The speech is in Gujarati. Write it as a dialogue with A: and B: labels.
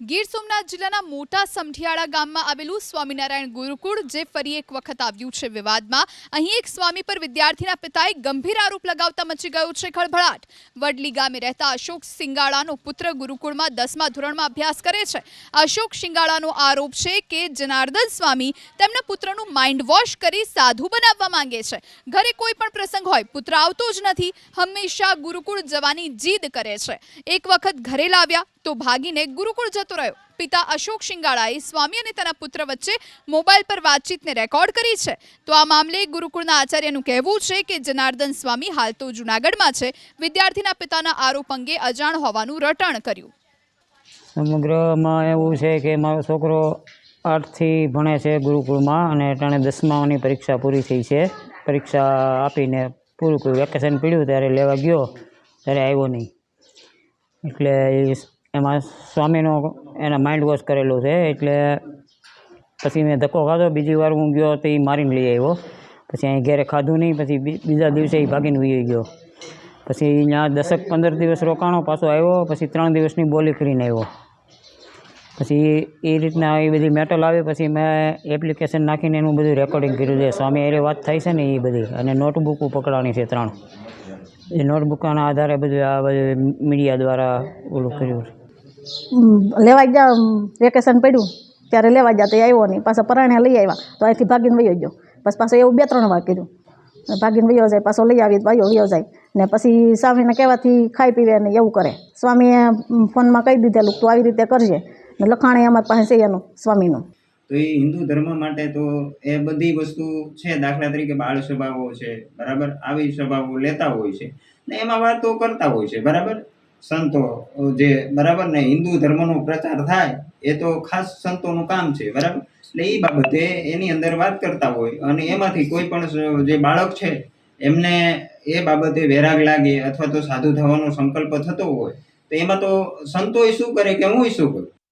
A: ગીર સોમનાથ જિલ્લાના મોટા સમઢિયાળા ગામમાં આવેલું સ્વામિનારાયણ ગુરુકુળ, જે ફરી એક વખત આવ્યું છે વિવાદમાં. અહીં એક સ્વામી પર વિદ્યાર્થીના પિતાએ ગંભીર આરોપ લગાવતા મચી ગયો છે ખળભળાટ. વડલી ગામે રહેતા અશોક સિંગાળાનો પુત્ર ગુરુકુળમાં દસમા ધોરણમાં અભ્યાસ કરે છે. અશોક સિંગાળાનો આરોપ છે કે જનાર્દન સ્વામી તેમના પુત્રનું માઇન્ડ વોશ કરી સાધુ બનાવવા માંગે છે. ઘરે કોઈ પણ પ્રસંગ હોય, પુત્ર આવતો જ નથી, હંમેશા ગુરુકુળ જવાની જીદ કરે છે. એક વખત ઘરે લાવ્યા તો ભાગીને ગુરુકુળ રહ્યો. પિતા અશોક શિંગાળાએ સ્વામી અને તેના પુત્ર વચ્ચે મોબાઈલ પર વાતચીતને રેકોર્ડ કરી છે. તો આ મામલે ગુરુકુળના આચાર્યનું કહેવું છે કે જનાર્દન સ્વામી હાલ તો જૂનાગઢમાં છે. વિદ્યાર્થીના પિતાના આરોપ અંગે અજાણ હોવાનું રટણ કર્યું.
B: સમગ્રમાં એવું છે કે મારો છોકરો આઠથી ભણે છે ગુરુકુળમાં અને ટાણે દસમાની પરીક્ષા પૂરી થઈ છે. પરીક્ષા આપીને પૂરું કર્યું. વેકેશન પીડ્યું ત્યારે લેવા ગયો, ત્યારે આવ્યો નહીં. એટલે એમાં સ્વામીનો એના માઇન્ડ વોશ કરેલો છે, એટલે પછી મેં ધક્કો ખાધો. બીજી વાર હું ગયો તો એ મારીને લઈ આવ્યો. પછી અહીં ઘેરે ખાધું નહીં, પછી બીજા દિવસે એ ભાગીને વહી ગયો. પછી ત્યાં દસક પંદર દિવસ રોકાણો પાછો આવ્યો, પછી ત્રણ દિવસની બોલી કરીને આવ્યો. પછી એ રીતના એ બધી મેટલ આવી, પછી મેં એપ્લિકેશન નાખીને એનું બધું રેકોર્ડિંગ કર્યું છે. સ્વામી એ વાત થાય છે ને એ બધી, અને નોટબુક પકડાણી છે ત્રણ. એ નોટબુકના આધારે બધું આ બધું મીડિયા દ્વારા ઓલું કર્યું છે.
C: લેવા ગયા વેકેશન પડ્યું. ત્યારે લેવા ગયા, તો આવ્યો નહીં. પાછા પરાણે લઈ આવ્યા. તો અહીંથી ભાગીને વયો ગયો. પછી પાછો એવું બે ત્રણ વાર કર્યું. ભાગીને વયો જાય, પાછો લઈ આવી ભાઈઓ વયો જાય. ને પછી સ્વામીને કહેવાથી ખાઈ પીવે ને એવું કરે. સ્વામીએ ફોનમાં કહી દીધેલું તું આવી રીતે કરજે. ને લખાણે અમારી પાસે એનું, સ્વામીનું.
D: તો એ હિન્દુ ધર્મ માટે તો એ બધી વસ્તુ છે, દાખલા તરીકે બાળ સ્વભાવો છે, બરાબર? આવી સ્વભાવો લેતા હોય છે. ને એમાં વાતો કરતા હોય છે, બરાબર? સંતો, જે બરાબર ને હિન્દુ ધર્મનો પ્રચાર થાય, એ તો ખાસ સંતોનું કામ છે, બરાબર? એટલે એ બાબતે એની અંદર વાત કરતા હોય અને એમાંથી કોઈ પણ જે બાળક છે, એમને એ બાબતે વેરાગ લાગે અથવા તો સાધુ થવાનો સંકલ્પ થતો હોય, તો એમાં તો સંતોએ શું કરે કે હું શું કરું?